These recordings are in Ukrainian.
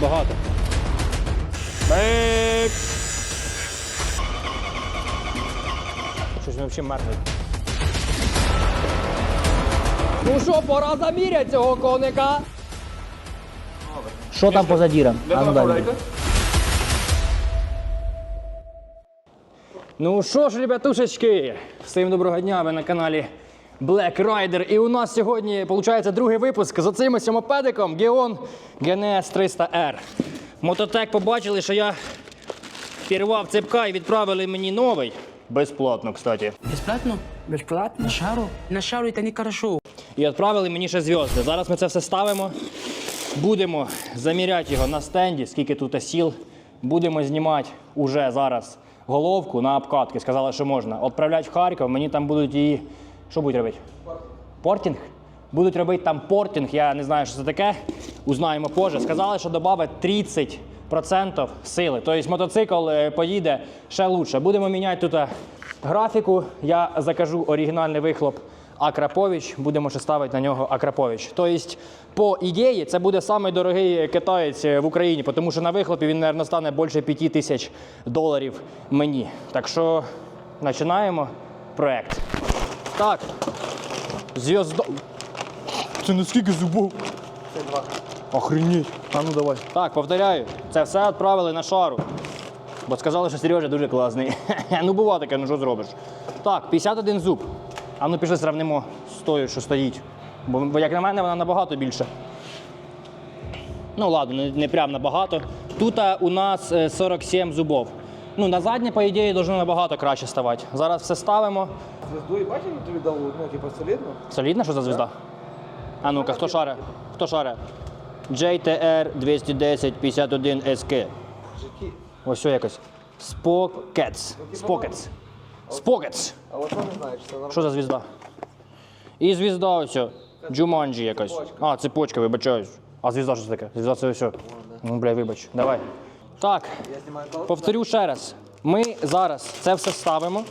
багато. Бейп! Щось він взагалі мертвий. Ну що, пора заміряти цього коника. Що там поза діром? А ну далі. Ну що ж, ребятушечки, всім доброго дня, ви на каналі Black Rider. І у нас сьогодні, виходить, другий випуск з оцим ось мопедиком Geon GNS 300R. Мототек побачили, що я пірвав цепка і відправили мені новий. Безплатно, кстати. Бесплатно? Бесплатно? На шару? На шару это нехорошо. І відправили мені ще зв'язки. Зараз ми це все ставимо. Будемо заміряти його на стенді, скільки тут сіл. Будемо знімати уже зараз головку на обкатки. Сказали, що можна. Відправляти в Харків, мені там будуть її. Що будуть робити? Портінг? Будуть робити там портінг, я не знаю, що це таке. Узнаємо позже. Сказали, що додавить 30% сили. Тобто мотоцикл е, поїде ще лучше. Будемо міняти тут е, графіку. Я закажу оригінальний вихлоп Акрапович. Будемо ще ставити на нього Акрапович. Тобто, по ідеї, це буде самий дорогий китаєць е, в Україні, тому що на вихлопі він, мабуть, стане більше 5 тисяч доларів мені. Так що починаємо проект. Так. Зв'язда. Це наскільки зубов? Це два. Охренеть. А ну давай. Так, повторяю, це все відправили на шару. Бо сказали, що Сережа дуже класний. ну бува таке, ну що зробиш. Так, 51 зуб. А ну пішли сравнимо з тою, що стоїть. Бо, бо як на мене, вона набагато більше. Ну ладно, не, не прям набагато. Тут а, у нас е, 47 зубов. Ну, на заднє, по ідеї, должно набагато краще ставати. Зараз все ставимо. Звезду и бачили, ты видал, ну, типа, солидно? Солідна, що за звізда? А ну-ка, хто шаре? Хто шаре? JTR 210 51 SK. Жики. Ось що якось. Spockets. Spockets. Spockets. А вот он не знает, что нормально. Що за звізда? І звізда ось. о. Джуманджі якась. А, цепочка, вибачаюсь. А звізда що це таке? Звізда це ось. о. Ну, бля, вибач. Давай. Так, Я. Повторю ще раз. Ми зараз це все ставимо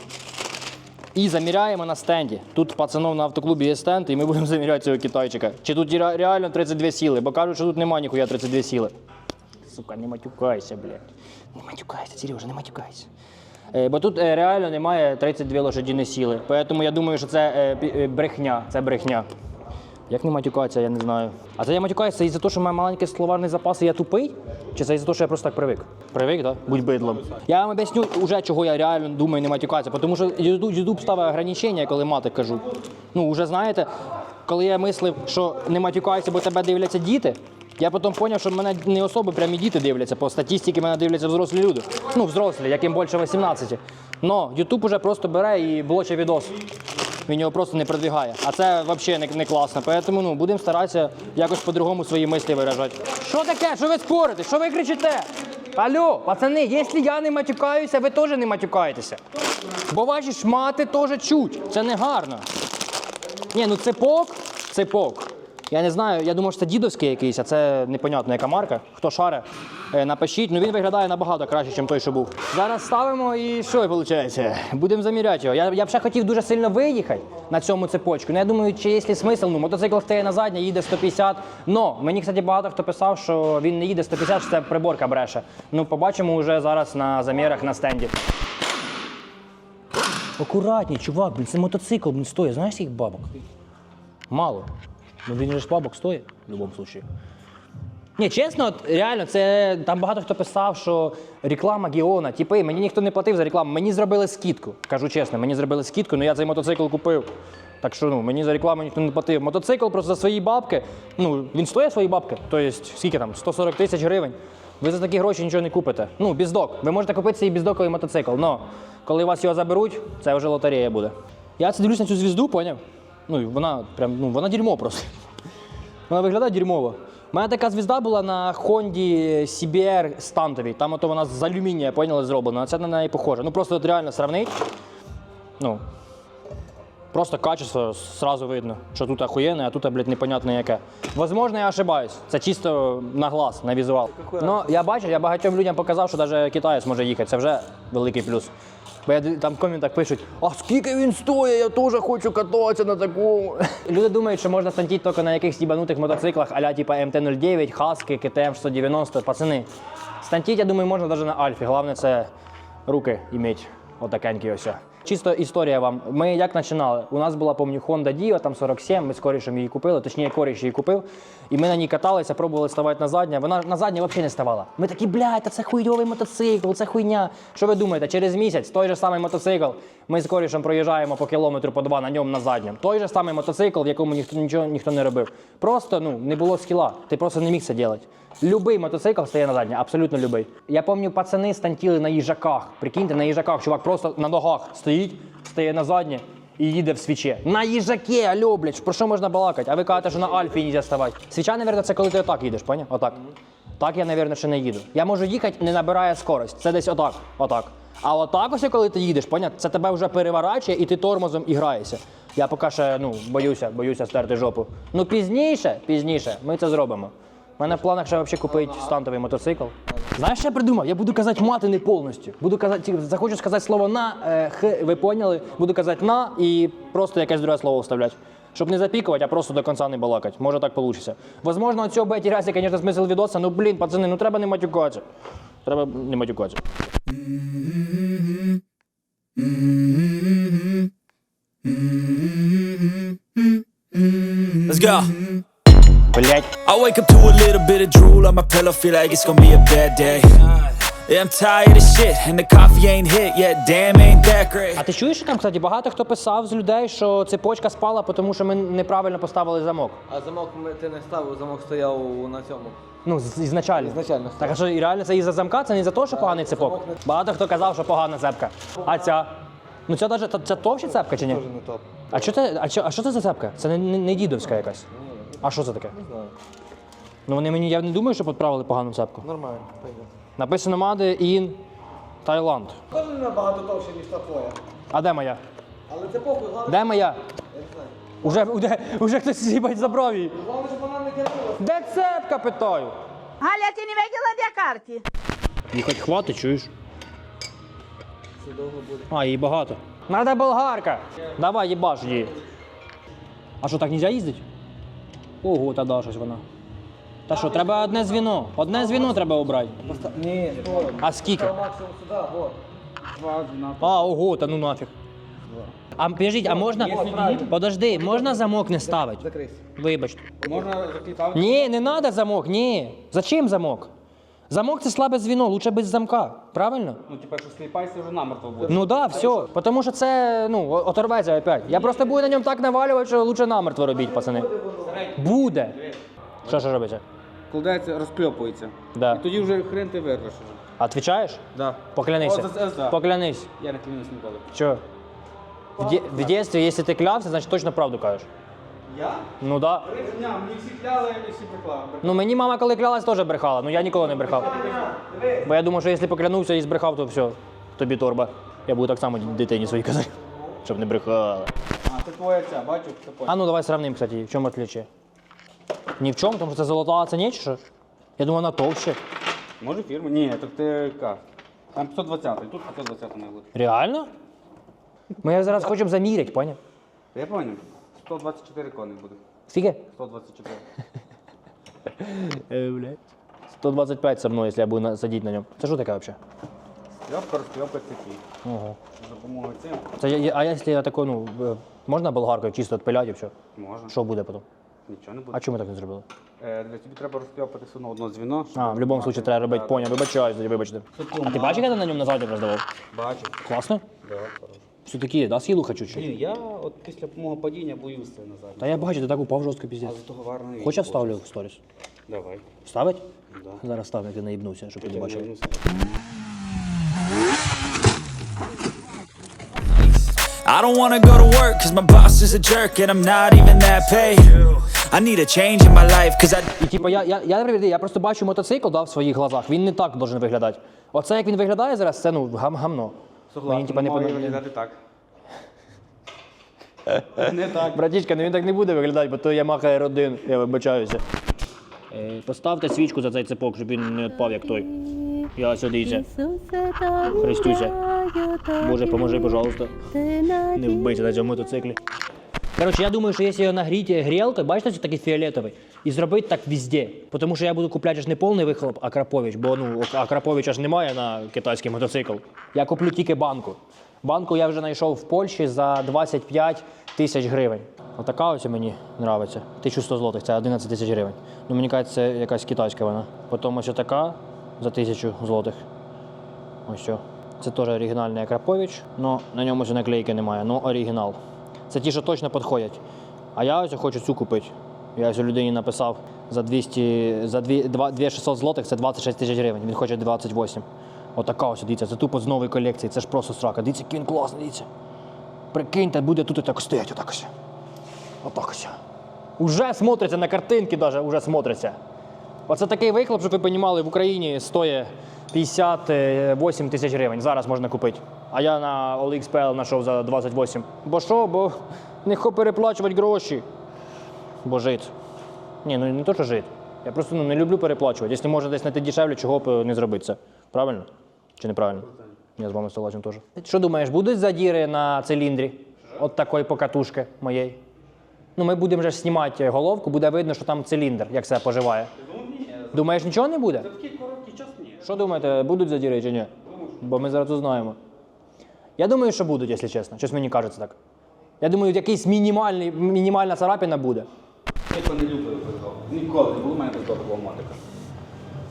і заміряємо на стенді. Тут пацанов на автоклубі є стенд, і ми будемо заміряти цього китайчика. Чи тут реально 32 сіли, бо кажуть, що тут немає ніхуя 32 сіли. Сука, не матюкайся, блядь. Не матюкайся, Сережа, не матюкайся. Е, бо тут е, реально немає 32 лошадіні сіли. Тому я думаю, що це е, брехня. Це брехня. Як не матюкатися, я не знаю. А це я матюкаюся із-за того, що в мене маленький словарний запас і я тупий? Чи це із-за того, що я просто так привик? Привик, так? Будь бидлом. Я вам об'ясню вже, чого я реально думаю не матюкатися. Тому що YouTube ставить ограничення, коли мати кажу. Ну, вже знаєте, коли я мислив, що не матюкайся, бо тебе дивляться діти. Я потім зрозумів, що мене не особи прямі діти дивляться. По статистиці мене дивляться взрослі люди. Ну, взрослі, яким більше 18. Но YouTube уже просто бере і блоче відос. Він його просто не продвигає. А це взагалі не, не класно. Тому ну, будемо старатися якось по-другому свої мислі виражати. Що таке? Що ви спорите? Що ви кричите? Алло, пацани, якщо я не матюкаюся, ви теж не матюкаєтеся. Бо ваші шмати теж чуть. Це не гарно. Ні, ну цепок, цепок. Я не знаю, я думаю, що це дідовський якийсь, а це непонятно, яка марка. Хто шаре, напишіть. Ну він виглядає набагато краще, ніж той, що був. Зараз ставимо і що виходить? Будемо заміряти його. Я, я б ще хотів дуже сильно виїхати на цьому цепочку. Ну я думаю, чи є смисл, ну мотоцикл стає на заднє, їде 150. Но мені, кстати, багато хто писав, що він не їде 150, що це приборка бреше. Ну, побачимо вже зараз на замірах на стенді. Акуратні, чувак, блін, це мотоцикл, блін, стоїть. Знаєш скільки бабок? Мало. Ну він же ж бабок стоїть в будь-якому випадку. Ні, чесно, от, реально, це там багато хто писав, що реклама Геона, типи, мені ніхто не платив за рекламу, мені зробили скидку. Кажу чесно, мені зробили скидку, але я цей мотоцикл купив. Так що ну, мені за рекламу ніхто не платив. Мотоцикл просто за свої бабки. Ну, він стоїть свої бабки. Тобто, скільки там? 140 тисяч гривень. Ви за такі гроші нічого не купите. Ну, біздок. Ви можете купити свій біздоковий мотоцикл. але коли вас його заберуть, це вже лотерея буде. Я це дивлюсь на цю звізду, поняв? Ну, вона прям, ну, вона дерьмо просто. Вона виглядає дерьмово. У мене така звізда була на Honda CBR стантовій. Там ото вона з алюмінія, поняли, зроблена. А це на неї похоже. Ну просто от реально сравнить. Ну, просто качество сразу видно, що тут охуєнне, а тут, блядь, непонятно яке. Возможно, я ошибаюсь. Це чисто на глаз, на візуал. Ну, я бачу, я багатьом людям показав, що навіть китаєць може їхати. Це вже великий плюс. Бо я там в коментах пишуть, а скільки він стоїть, я теж хочу кататися на такому. Люди думають, що можна стантіти тільки на якихось їбанутих мотоциклах, аля типа МТ-09, Хаски, КТМ 690. Пацани, стантіть, я думаю, можна навіть на Альфі. Головне це руки іміть. Отакенькі ось. Чисто історія вам. Ми як починали? У нас була, пам'ятаю, Honda Dio, там 47, ми з корішем її купили, точніше, коріш її купив. І ми на ній каталися, пробували ставати на заднє. Вона на заднє взагалі не ставала. Ми такі, блядь, та це хуйовий мотоцикл, це хуйня. Що ви думаєте, через місяць той же самий мотоцикл, ми з корішем проїжджаємо по кілометру, по два на ньому на задньому. Той же самий мотоцикл, в якому ніхто нічого ніхто не робив. Просто ну, не було скіла. Ти просто не міг це робити. Любий мотоцикл стає на заднє, абсолютно любий. Я пам'ятаю, пацани стантіли на їжаках. Прикиньте, на їжаках, чувак просто на ногах стоїть, стає на заднє і їде в свіче. На їжаки, альо, блядь, про що можна балакати? А ви кажете, що на Альфі не ставати. Свіча, мабуть, це коли ти отак їдеш, поняв? Отак. Так я, мабуть, ще не їду. Я можу їхати, не набирає скорость. Це десь отак, отак. А отак ось, коли ти їдеш, поняв? Це тебе вже переворачує і ти тормозом і граєшся. Я поки ще ну, боюся, боюся стерти жопу. Ну пізніше, пізніше, ми це зробимо. У мене в планах ще взагалі купити стантовий мотоцикл. Знаєш, що я придумав? Я буду казати мати не повністю. Буду казати, захочу сказати слово на, е, х, ви поняли. Буду казати на і просто якесь друге слово вставляти. Щоб не запікувати, а просто до кінця не балакати. Може так вийде. Возможно, от цього беті разі, звісно, смисл відоса. Ну блін, пацани, ну треба не матюкатися. Треба не матюкатися. Let's go. Блять. I wake up to a little bit of drool on my pillow, feel like it's gonna be a bad day. Yeah, I'm tired of shit, and the coffee ain't hit yet. Damn, ain't that great. А ти чуєш, що там, кстати, багато хто писав з людей, що цепочка спала, тому що ми неправильно поставили замок. А замок ми- ти не ставив, замок стояв на цьому. Ну, з- ізначально. Ізначально. Так, а що і реально це із-за замка, це не за те, що поганий цепок. не- Багато хто казав, що погана цепка. А ця? Ну ця даже, це товща цепка чи ні? Теж не топ. А що це, а що, а що це за цепка? Це не, не, не дідовська якась. А що це таке? Не знаю. Ну вони мені, я не думаю, що підправили погану цепку. Нормально, пойде. Написано Made in Таїланд. Теж не набагато товще, ніж та твоя. А де моя? Але це похуй, головне, Де моя? я не знаю. Уже, уже, уже хтось з'їбать забрав її. Головне, щоб вона не тягнула. Де цепка, питаю? Галя, ти не видела де карті? Їй хоч хватить, чуєш? Це довго буде. А, її багато. Надо болгарка. Давай, їбаш її. А що, так нельзя їздити? Ого, та да, щось вона. Та що, треба одне звіно. Одне звіно треба обрати. Поста... Ні. А скільки? Максимум сюди, вот. А, ого, та ну нафіг. А підождіть, а можна. Подожди, можна замок не ставити? Закрийся. Вибачте. Можна закліпати? Ні, не треба замок, ні. Зачем замок? Замок це слабе звіно, лучше без замка. Правильно? Ну, типа, якщо сліпаєшся, вже намертво буде. Ну да, все. Тому що це ну, оторветься опять. Я просто буду на ньому так навалювати, що лучше намертво робіть, пацани. Буде. Що ж робиться? Кладається, розкльопується. Да. І тоді вже хрен ти вирвеш. Отвічаєш? Да. Поклянися. О, це- це- да. Поклянись. Я не клянусь ніколи. Що? В, де- в дитинстві, якщо ти клявся, значить точно правду кажеш. Я? Ну да. Ні, мені всі кляли і всі приклали. Ну мені мама, коли клялась, теж брехала. Ну я ніколи не брехав. Бо я думав, що якщо поклянувся і збрехав, то все, тобі торба. Я буду так само дитині своїй казати, щоб не брехала. А, це твоя ця, бачу, це. А ну давай сравним, кстати, в чому отличие? Ні в чому, тому що це золота, а це ні, чи що? Я думав, вона товще. Може фірма? Ні, так ти К. Там 520, тут 520 має бути. Реально? Ми зараз хочемо заміряти, поняв? Я понял. 124 кони буде. Скільки? 124. Е, блядь. 125 со мною, якщо я буду на- сидіти на ньому. Це що таке взагалі? Скльопка, розкльопка цепі. Ого. За допомогою цим Це, я- а якщо я таку, ну, е, можна болгаркою чисто відпиляти і все? можна. Що буде потім? Нічого не буде. А чому ми так не зробили? Е, для тобі треба розкльопати все одно одно дзвіно. щоб А, в будь-якому випадку треба робити, поняв, вибачаюсь, тоді вибачте. А ти бачиш, як я на ньому назад роздавав? Бачу. Класно? Да, хорошо. Все такі, да, схилу хочу чуть. Ні, я от після мого падіння боюся назад. Та я бачу, ти так упав жорстко піздець. з того гарного Хоч я вставлю в сторіс. Давай. Вставить? Да. Зараз ставлю, як ти наїбнувся, щоб ти не бачив. I don't wanna go to work, cause my boss is a jerk, and I'm not even that paid. I need a change in my life, cause I. І типу, я, я, я, я просто бачу мотоцикл да, в своїх глазах, він не так должен виглядати. Оце як він виглядає зараз, це ну гам, гамно. Мені, типа, не має подобається. виглядати так. Не так. Братішка, ну він так не буде виглядати, бо то Yamaha R1, я вибачаюся. Е, поставте свічку за цей цепок, щоб він не відпав як той. Я дивіться. Христюся. Боже, поможи, пожалуйста. Не вбийся на цьому мотоциклі. Коротше, я думаю, що якщо його нагріти грілкою, бачите, що такий фіолетовий, і зробити так везде. Тому що я буду купляти ж не повний вихлоп, а Крапович, бо ну, а Краповича ж немає на китайський мотоцикл. Я куплю тільки банку. Банку я вже знайшов в Польщі за 25 тисяч гривень. Отака ось мені подобається. 1100 злотих, це 11 тисяч гривень. Ну, мені кажуть, це якась китайська вона. Потім ось така за 1000 злотих. Ось що. Це теж оригінальний Акрапович, але на ньому ще наклейки немає, ну оригінал. Це ті, що точно підходять. А я ось хочу цю купити. Я ось людині написав за 200, за 2, 2600 злотих, це 26 тисяч гривень. Він хоче 28. Отака ось, дивіться, це тупо з нової колекції, це ж просто срака. Дивіться, який класний, дивіться. Прикиньте, буде тут і так стоять, отак ось. Отак ось. Уже смотриться на картинки, даже, уже смотриться. Оце такий вихлоп, щоб ви розуміли, в Україні стоїть 58 тисяч гривень. Зараз можна купити. А я на OLX.pl знайшов за 28. Бо що? Бо не переплачувати гроші. Бо жит. Ні, ну не то, що жит. Я просто ну, не люблю переплачувати. Якщо можна десь знайти дешевле, чого б е, не зробити це. Правильно? Чи неправильно? Я з вами согласен теж. Що думаєш, будуть задіри на циліндрі? От такої покатушки моєї. Ну, ми будемо вже знімати головку, буде видно, що там циліндр, як себе поживає. Думаєш, нічого не буде? Такий короткий час ні. Що думаєте, будуть задіри чи ні? Бо ми зараз узнаємо. Я думаю, що будуть, якщо чесно. Щось мені кажеться так. Я думаю, якийсь мінімальний, мінімальна царапина буде. Я не люблю бездоку. Ніколи не було в мене бездокового мотика.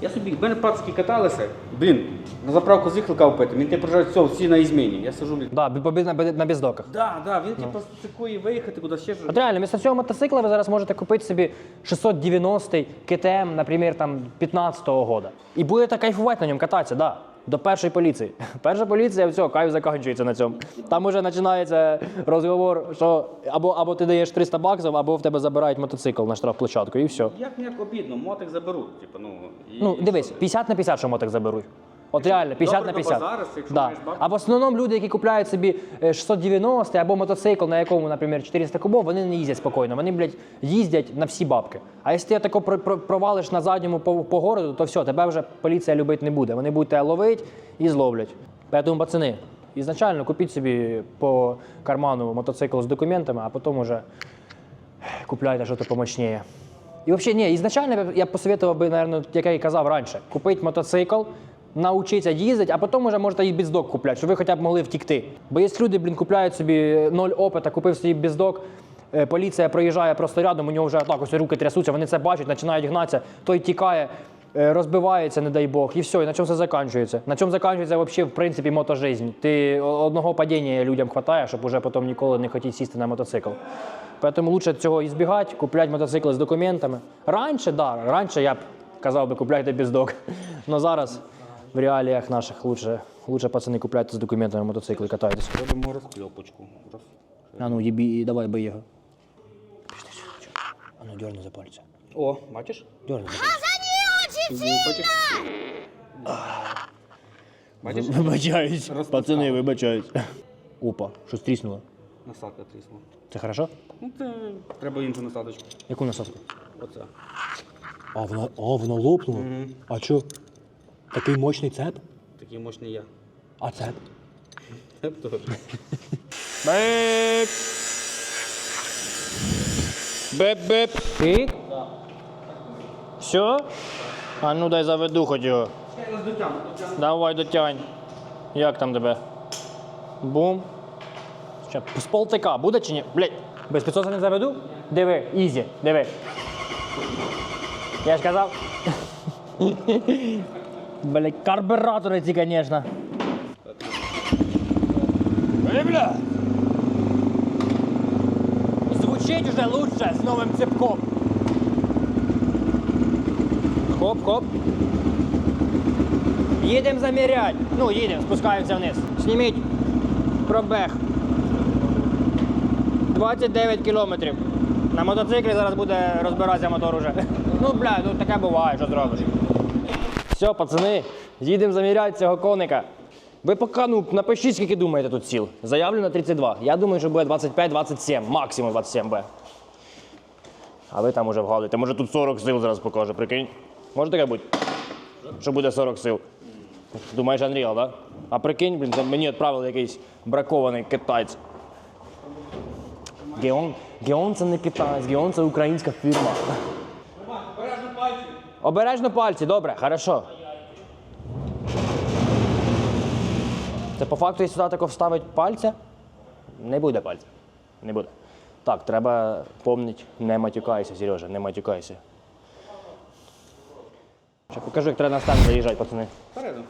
Я собі, в мене пацики каталися, блін, на заправку з'їхав каву пити, він тебе приїжджає, все, всі на ізміні. Я сижу, блін. Да, бо без- на, на бездоках. Да, да, він типу стикує виїхати кудись ще щось. От реально, вместо цього мотоцикла ви зараз можете купити собі 690 КТМ, наприклад, там 15-го года. І будете кайфувати на ньому кататися, да. До першої поліції. Перша поліція, все, кайф закінчується на цьому. Там уже починається розговор, що або, або ти даєш 300 баксів, або в тебе забирають мотоцикл на штрафплощадку, і все. Як ніяк обідно, мотик заберуть. Типу, ну, і... Ну, дивись, 50 на 50, що мотик заберуть. От реально, 50 на добре 50. зараз, якщо да. маєш бабки. А в основному люди, які купляють собі е, 690 або мотоцикл, на якому, наприклад, 400 кубов, вони не їздять спокійно. Вони, блядь, їздять на всі бабки. А якщо ти тако про- про- провалиш на задньому по, по городу, то все, тебе вже поліція любити не буде. Вони будуть тебе ловити і зловлять. Поэтому, пацани, ізначально купіть собі по карману мотоцикл з документами, а потім уже купляйте щось помощніше. І взагалі, ні, ізначально я б- я б посоветував би, наверное, як я і казав раніше, купити мотоцикл, навчитися їздити, а потім вже можете і бездок купляти, щоб ви хоча б могли втікти. Бо є люди, блін, купляють собі ноль опита, купив собі бездок, е, поліція проїжджає просто рядом, у нього вже так ось руки трясуться, вони це бачать, починають гнатися, той тікає, е, розбивається, не дай Бог, і все, і на чому це закінчується. На чому закінчується взагалі, в принципі, мотожизнь. Ти одного падіння людям вистачає, щоб уже потім ніколи не хотіти сісти на мотоцикл. Поэтому лучше цього ізбігати, купляти мотоцикли з документами. Раніше, да, раніше я б казав би, купляйте бездок. Но зараз в реаліях наших лучше, лучше пацани купляйте з документами мотоцикли, катайтесь. Робимо розкльопочку. Роз... А ну, їбі, давай бий його. Пішли сюди. А ну, дерни за пальця. О, бачиш? Дерни за пальця. Бачиш? Бачиш? Вибачаюсь. Пацани, вибачаюсь. Опа, щось тріснуло. Насадка трісла. Це хорошо? Ну, це треба іншу насадочку. Яку насадку? Оце. А, вона, а, вона лопнула? А що? Такий мощний цеп? Такий мощний я. А цеп? Це б теж. Беп. Беп-беп. Пік? Все? А ну дай заведу хоч його. Давай дотянь. Як там тебе? Бум. Ще, з полтика буде чи ні? Блять, без 500 не заведу? Диви, ізі, диви. Я ж казав. Блять, карбюратори ці, звісно. Ой, бля. Звучить уже лучше з новим цепком. Хоп-хоп. Їдемо заміряти. Ну, їдемо, спускаємося вниз. Зніміть пробег. 29 кілометрів. На мотоциклі зараз буде розбиратися мотор уже. Ну, бля, ну таке буває, що зробиш. Все, пацани, їдемо заміряти цього коника. Ви поки ну, напишіть, скільки думаєте тут сіл. Заявлено 32. Я думаю, що буде 25-27, максимум 27 Б. А ви там уже вгадуєте. Може тут 40 сил зараз покаже, прикинь. Може таке бути? Що буде 40 сил. Думаєш, Unreal, да? А прикинь, блін, мені відправили якийсь бракований китайць. Геон, Геон це не китайць, Геон це українська фірма. Обережно пальці. Добре, хорошо. Це по факту, якщо сюди тако вставить пальця, не буде пальця. Не буде. Так, треба помнити, не матюкайся, Сережа, не матюкайся. Ще покажу, як треба на стан заїжджати, пацани. Впереду.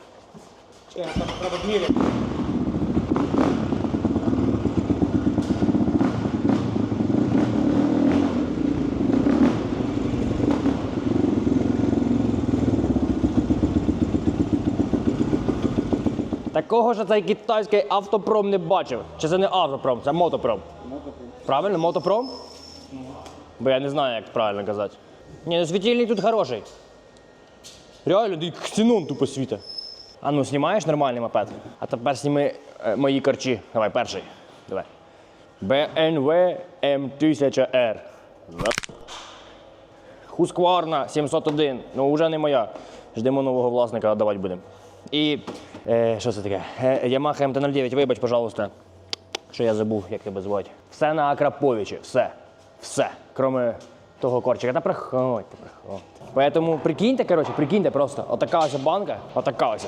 Треба зміряти. Такого ж цей китайський автопром не бачив. Чи це не автопром, це мотопром. Правильно, мотопром? Бо я не знаю, як правильно казати. Ні, ну світильник тут хороший. Реально, ти ксенон тупо світа. А ну, знімаєш нормальний мопед? А тепер зніми е, мої корчі. Давай, перший. Давай. BMW M1000R. Husqvarna 701. Ну, вже не моя. Ждемо нового власника, давати будемо. І е, що це таке? Е, Yamaha MT-09, вибач, пожалуйста. Що я забув, як тебе звати. Все на Акраповичі, все. Все. Кроме того корчика. Та приходьте, приходьте. Поэтому прикиньте, коротше, прикиньте просто. Отака ось банка, отака ось.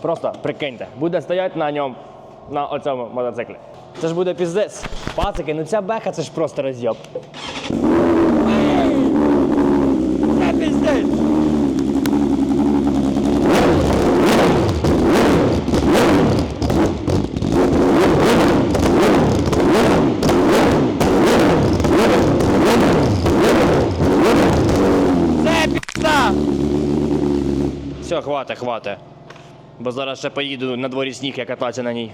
Просто прикиньте. Буде стояти на ньому, на оцьому мотоциклі. Це ж буде піздець. Пацики, ну ця беха це ж просто роз'єб. Все, хвата, хвата. Бо зараз ще поїду на дворі сніг, я кататися на ній.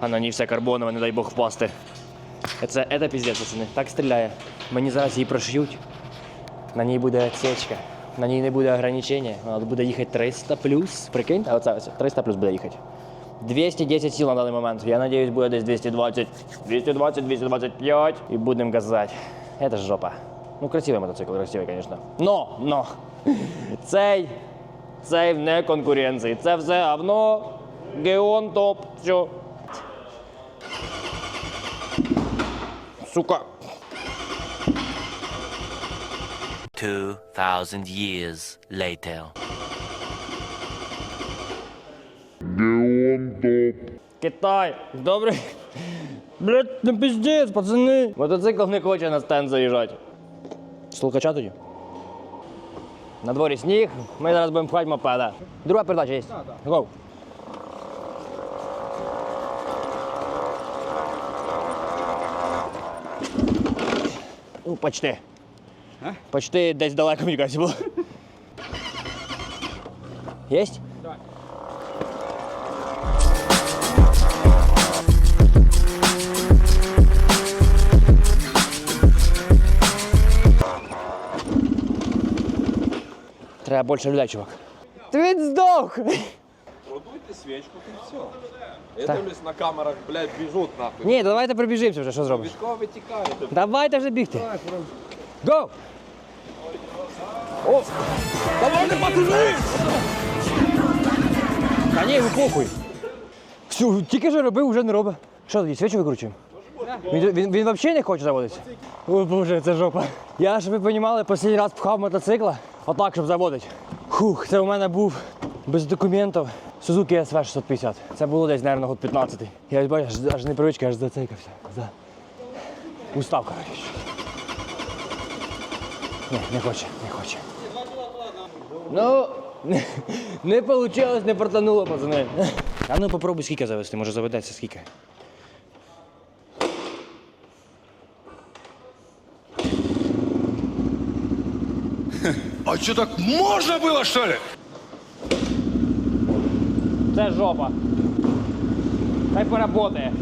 А на ній все карбонове, не дай Бог впасти. Це, це піздець, пацани. Так стріляє. Мені зараз її прошиють. На ній буде отсечка. На ній не буде ограничення. Вона буде їхати 300 плюс. Прикинь, а оце ось 300 плюс буде їхати. 210 сил на даний момент. Я надіюсь, буде десь 220, 220, 225 і будемо газати. Це ж жопа. Ну, красивий мотоцикл, красивий, звісно. Но, но. Цей, цей вне конкуренції. Це все говно, геон топ, все. Сука. 2,000 years later. Китай, добрий. Блять, не пиздець, пацани. Мотоцикл не хоче на стенд заїжджати. Слухача тоді. На дворі сніг, ми зараз будемо пхати мопеда. Друга передача є. Гоу. Ну, почти. Почти десь далеко, мені кажеться, було. Єсть? Треба більше людей, чувак. Ти він здох! Продуйте свечку, и все. Я дивлюсь на камерах, блядь, бежут нахуй. Ні, давайте пробіжимося вже, що зробиш? Від кого ви тікаєте? Давайте вже бігти. Го! О! Давай не пацани! Та ні, ви похуй. Все, тільки що робив, вже не робить. Що тоді, свічу викручуємо? Він, він, він взагалі не хоче заводитися? О боже, це жопа. Я, щоб ви розуміли, останній раз пхав мотоцикла, отак, щоб заводити. Хух, це у мене був без документів Suzuki SV 650. Це було десь, мабуть, год 15. Я бачиш, аж, аж непривичка, аж зацикався. За... Устав, коротше. Ні, не хоче, не хоче. Ну, не, не вийшло, не портануло, пацани. А ну попробуй скільки завести, може заведеться скільки. А что так можно было, что ли? Це жопа. Хай поработає.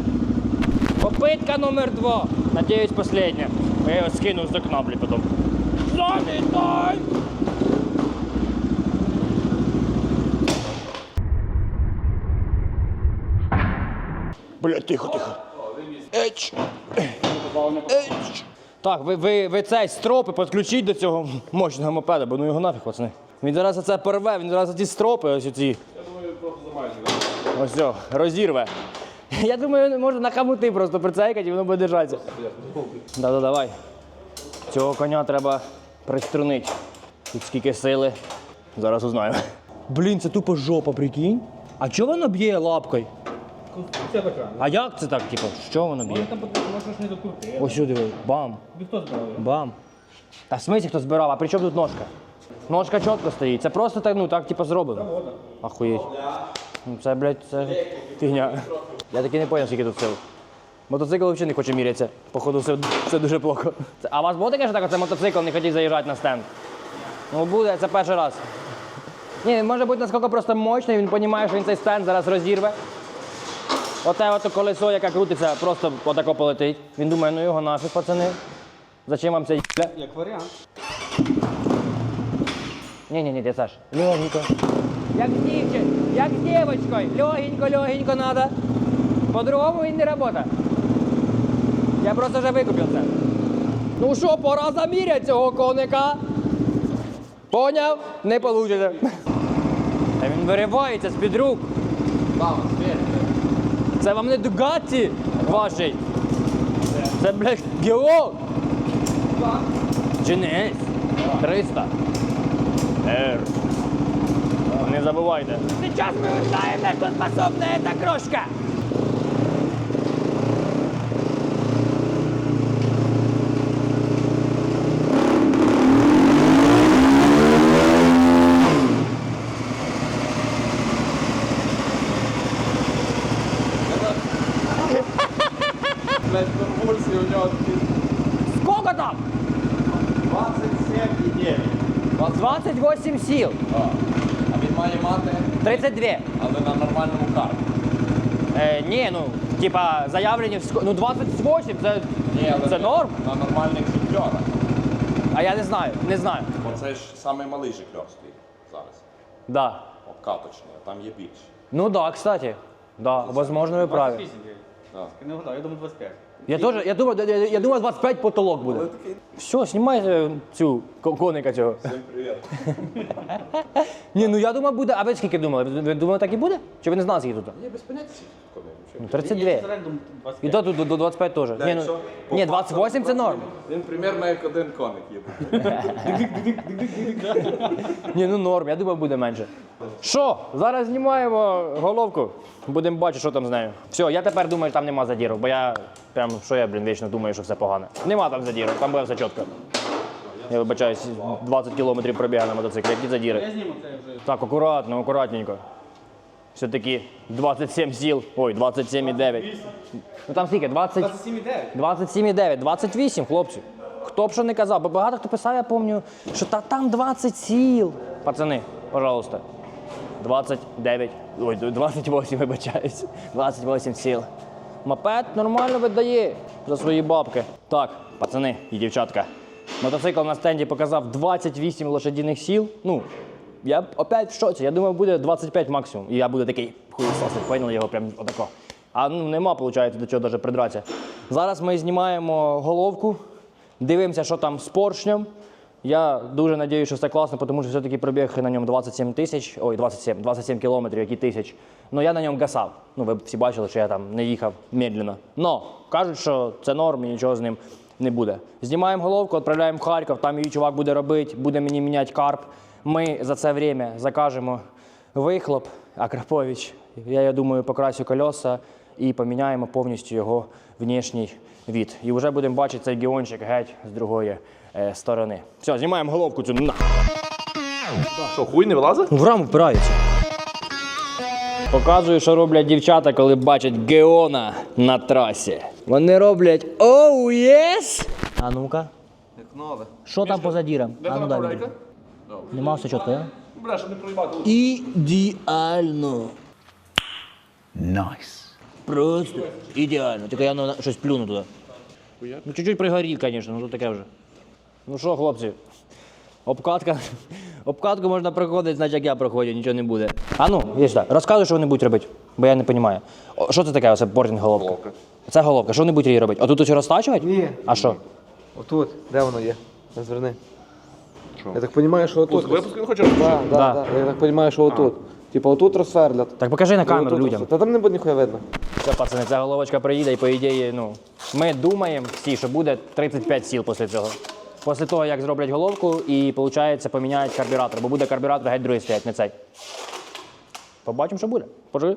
Попитка номер два. Надіюсь, последня. Я його скину з окна, блядь, потім. Залітай! Блядь, тихо, тихо. Еч. Еч. Так, ви, ви, ви цей стропи підключіть до цього мощного мопеда, бо ну його нафіг, пацани. Він зараз оце порве, він зараз ці стропи, ось ці. Я думаю, просто замайся. Ось все, розірве. Я думаю, може на хамути просто прицейкати і воно буде держатися. Да-да, давай. Цього коня треба приструнити. Тут скільки сили. Зараз узнаю. Блін, це тупо жопа, прикинь. А чого воно б'є лапкою? Така. А як це так, типу? Що воно б'є? Там не. Ось сюди, бам. Хто збирав? Бам. Та в смислі хто збирав, а при чому тут ножка? Ножка чітко стоїть. Це просто так, ну так, типу, зроблено. Ахуєть. Ну це, блядь, це фігня. Я таки не зрозумів, скільки тут сил. Мотоцикл взагалі не хоче мірятися. Походу, все, все дуже плохо. Це- А у вас було таке, що так, оце мотоцикл не хотів заїжджати на стенд? Ну буде, це перший раз. Ні, може бути наскільки просто мощний, він розуміє, що він цей стенд зараз розірве. Оте ото колесо, яке крутиться, просто отако полетить. Він думає, ну його нафіг, пацани. Зачем вам ця їбля? Як варіант. Ні, ні, ні, дядь Саш. Легенько. Як з дівчин, як з дівочкою. Легенько, легенько надо. По-другому він не працює. Я просто вже викупив це. Ну що, пора заміряти цього коника. Поняв? Не вийде. Та він виривається з-під рук. Це вам не Дугатті вашій. Це, блядь, геолог. Чи не? 300. Р. Не забувайте. Сейчас ми вертаємо, тут способна эта крошка. Блядь, конвульсії у нього такі Сколько там? 27,9. 28 сил. А він має мати, 32. але на нормальному карті. Е, ні, ну, типа, заявлені в ско- Ну, 28, це, Ні, але це не- норм. На нормальних житльорах. А я не знаю, не знаю. Оце ж самий малий житльор стоїть зараз. Да. Обкаточний, а там є більше. Ну да, кстати. Да, возможно, ви праві. Не готовий, я думаю 25. Я теж, я думав, я, я думав, 25 потолок буде. Все, знімай цю ко- коника цього. Всім привіт. Ні, ну я думав, буде. А ви скільки думали? Ви, ви думали, так і буде? Чи ви не знали, скільки тут? Я без поняття скільки коли Ну, 32. І 25. то тут до, до 25 теж. Ні, ну, ні, 28 це норм. Він примерно як один коник є. Ні, ну норм, я думав, буде менше. Що? Зараз знімаємо головку. Будемо бачити, що там з нею. Все, я тепер думаю, що там нема задірок, бо я прям, що я, блін, вічно думаю, що все погано. Нема там задірок, там буде все чітко. Я вибачаюсь, 20 кілометрів пробігаю на мотоциклі, які задіри. Я зніму це вже. Так, акуратно, акуратненько. Все-таки 27 сіл. Ой, 27,9. Ну там скільки? 20... 27,9. 27,9, 28, хлопці. Хто б що не казав, бо багато хто писав, я пам'ятаю, що та там 20 сіл. Пацани, пожалуйста. 29, ой, 28, вибачаюсь. 28 сіл. Мопед нормально видає за свої бабки. Так, пацани і дівчатка. Мотоцикл на стенді показав 28 лошадіних сіл. Ну, я опять в шоці. Я думав, буде 25 максимум. І я буду такий хуєсосик, поняли його прям отако. А ну нема, виходить, до чого навіть придратися. Зараз ми знімаємо головку, дивимося, що там з поршнем. Я дуже сподіваюся, що все класно, тому що все-таки пробіг на ньому 27 тисяч, ой, 27, 27 кілометрів, які тисяч. Ну я на ньому гасав. Ну, ви всі бачили, що я там не їхав медленно. Но кажуть, що це норм і нічого з ним не буде. Знімаємо головку, відправляємо в Харків, там її чувак буде робити, буде мені міняти карп. Ми за це время закажемо вихлоп, Акрапович. Я, я думаю, покрасю кольоса і поміняємо повністю його внішній від. І вже будемо бачити цей гіончик геть з другої е, сторони. Все, знімаємо головку цю на. Що, хуй не вилазить? В раму впирається. Показую, що роблять дівчата, коли бачать геона на трасі. Вони роблять оу єс! А ну-ка. Як нове. Що там по задірам? А ну дай. Нема все чітко, я? Бля, щоб не проїбати. Ідеально. Найс. Просто ідеально. Тільки я ну, щось плюну туди. Ну, чуть-чуть пригорів, звісно, ну то таке вже. Ну що, хлопці, обкатка. Обкатку можна проходити, значить як я проходжу, нічого не буде. А ну, є сюди. Розказуй, що вони будуть робити, бо я не розумію. О, Що це таке, оце бортинг головка? Головка. Це головка. Що вони будуть її робити? Отут ось розтачувати? Ні. А що? Отут. Де воно є? Розверни. Я так розумію, що отут. Пуск випуск він хоче розпочати? Да, Да. да, да. Я так розумію, що отут. Типа отут розсверлять. Так покажи на камеру отут людям. розсверлять. Та там не буде ніхуя видно. Все, пацани, ця головочка приїде і по ідеї, ну, ми думаємо всі, що буде 35 сіл після цього. Після того, як зроблять головку і, виходить, поміняють карбюратор, бо буде карбюратор геть другий стоять, не цей. Побачимо, що буде. Поживи.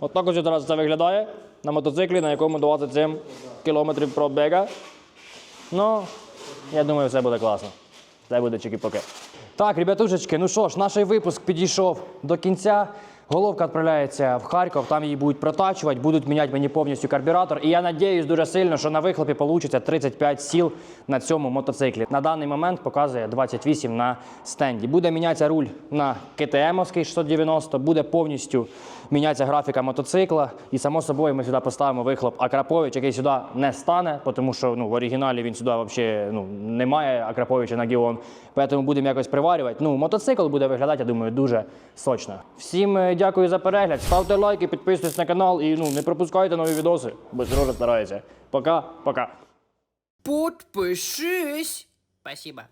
От так ось зараз це виглядає на мотоциклі, на якому 27 кілометрів пробіга. Ну, я думаю, все буде класно. Все буде чики-поки. Так, ребятушечки, ну що ж, наш випуск підійшов до кінця. Головка відправляється в Харків, там її будуть протачувати, будуть міняти мені повністю карбюратор. І я надіюсь дуже сильно, що на вихлопі вийде 35 сіл на цьому мотоциклі. На даний момент показує 28 на стенді. Буде мінятися руль на КТМ 690, буде повністю мінятися графіка мотоцикла. І само собою ми сюди поставимо вихлоп Акрапович, який сюди не стане, тому що ну, в оригіналі він сюди взагалі ну, немає Акраповича на Гіон. Тому будемо якось приварювати. Ну, мотоцикл буде виглядати, я думаю, дуже сочно. Всім е, дякую за перегляд. Ставте лайки, підписуйтесь на канал і ну, не пропускайте нові відоси, бо Сережа старається. Пока, пока. Подпишись. Спасибо.